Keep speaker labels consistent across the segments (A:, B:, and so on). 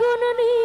A: Agunani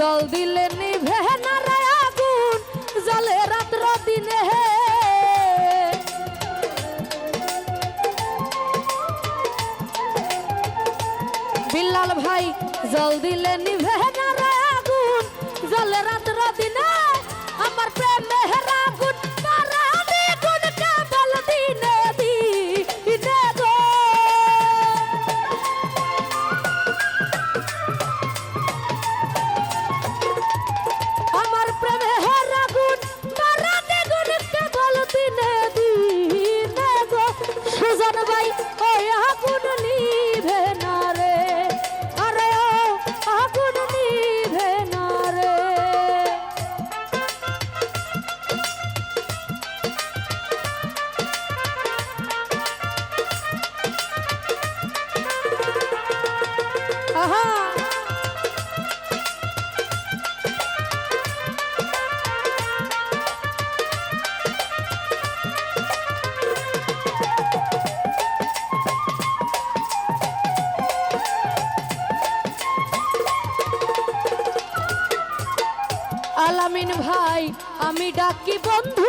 A: জল দিলে নিভে না আগুন জলে রাত্র দিনে। হে বিল্লাল ভাই, জল দিলে নিভে না আগুন জলে রাত্র দিনে। আমার প্রেম মেহরা ডাকি বন্ধু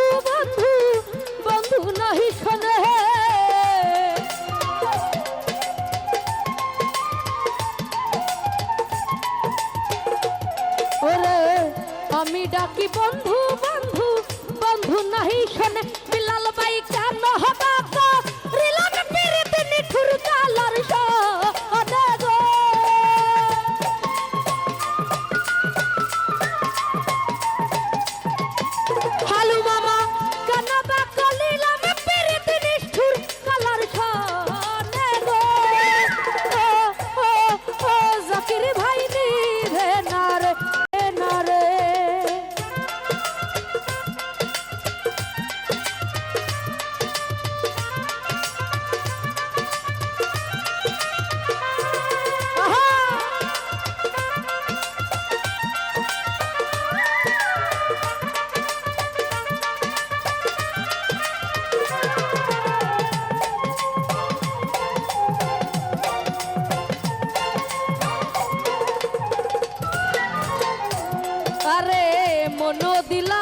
A: তারে মনো দিলা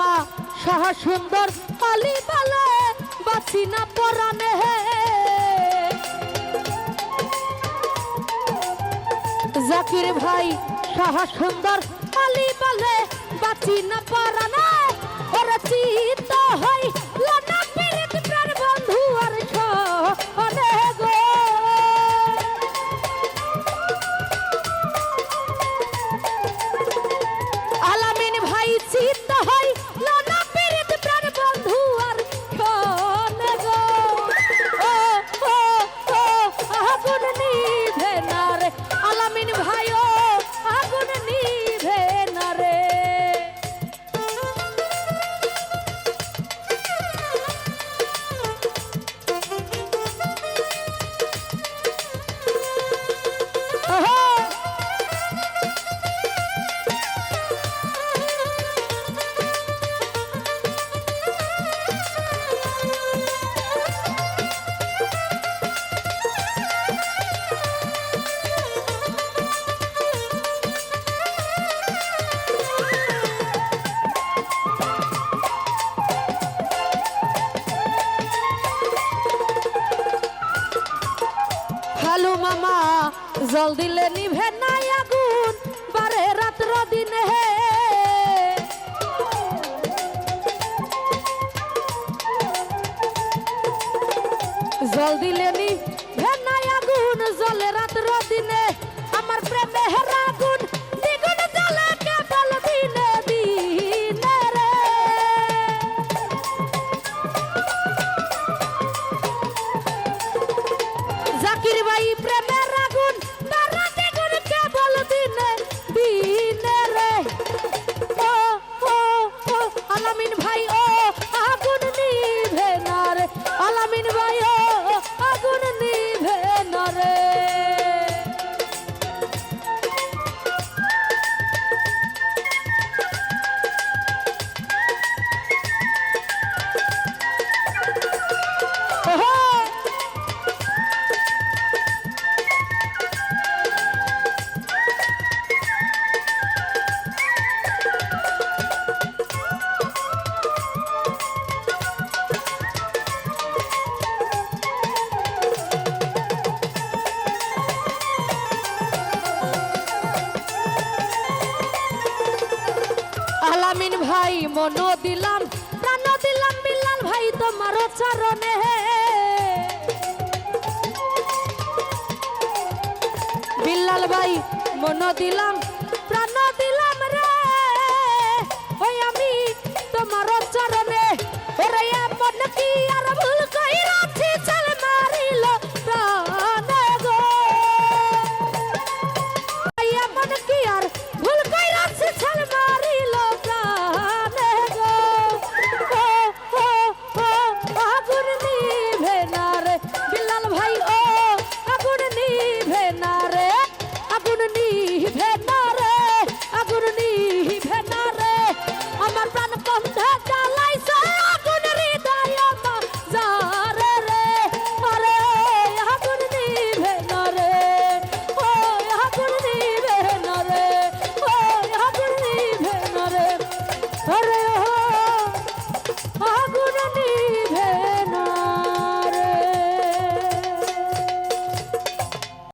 A: মা, সহ সুন্দর কালি বালে বাসি না পরানে হে জাকির ভাই, সহ সুন্দর কালি বালে বাসি না পরানে ওরে চিত হয় জল দিলে নিভে নাই আগুন, বারে রাত্র দিনে জল দিলে নিভে নাই আগুন, জলে রাত্র দিনে আমার প্রেমে হেরা আগুন প্রেমের আলামিন ভাই, মন দিলাম, প্রাণ দিলাম বিল্লাল ভাই, তোমার চরণে। বিল্লাল ভাই, মন দিলাম, প্রাণ দিলাম রে। ওই আমি তোমার চরণে। ওরে এমন কি আর ভুল